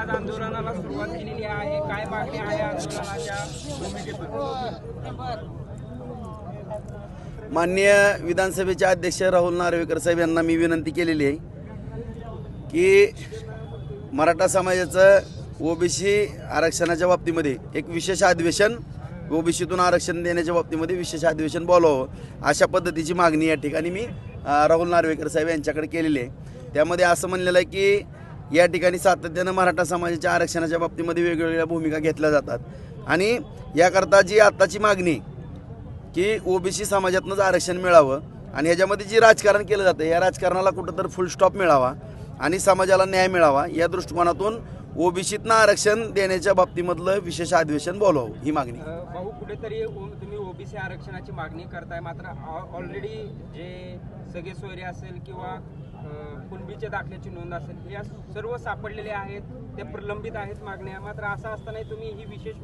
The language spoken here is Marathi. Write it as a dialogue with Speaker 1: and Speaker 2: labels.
Speaker 1: आज आंदोलनाला सुरुवात केलेली आहे. काय मागणी आहे आंदोलनाच्या?
Speaker 2: माननीय विधानसभेचे अध्यक्ष राहुल नार्वेकर साहेब यांना मी विनंती केलेली आहे की मराठा समाजाचं ओबीसी आरक्षणाच्या बाबतीमध्ये एक विशेष अधिवेशन ओबीसीतून आरक्षण देण्याच्या बाबतीमध्ये विशेष अधिवेशन बोलावं अशा पद्धतीची मागणी या ठिकाणी मी राहुल नार्वेकर साहेब यांच्याकडे केलेली आहे. त्यामध्ये असं म्हणलेलं आहे की या ठिकाणी सातत्यानं मराठा समाजाच्या आरक्षणाच्या बाबतीमध्ये वेगवेगळ्या भूमिका घेतल्या जातात. आणि याकरता जी आत्ताची मागणी की ओबीसी समाजातनंच आरक्षण मिळावं आणि ह्याच्यामध्ये जे राजकारण केलं जातं या राजकारणाला कुठं तर फुल स्टॉप मिळावा आणि समाजाला न्याय मिळावा या दृष्टिकोनातून ओबीसीतनं आरक्षण देण्याच्या बाबतीमधलं विशेष अधिवेशन बोलावं ही मागणी.
Speaker 1: भाऊ कुठेतरी ओ- तुम्ही ओबीसी आरक्षणाची मागणी करताय मात्र ऑलरेडी जे सगळे सोयरे असेल किंवा कुणबीच्या दाखल्याची नोंद असेल या सर्व सापडलेले आहेत ते प्रलंबित आहेत मागण्या. मात्र असं असताना तुम्ही ही विशेष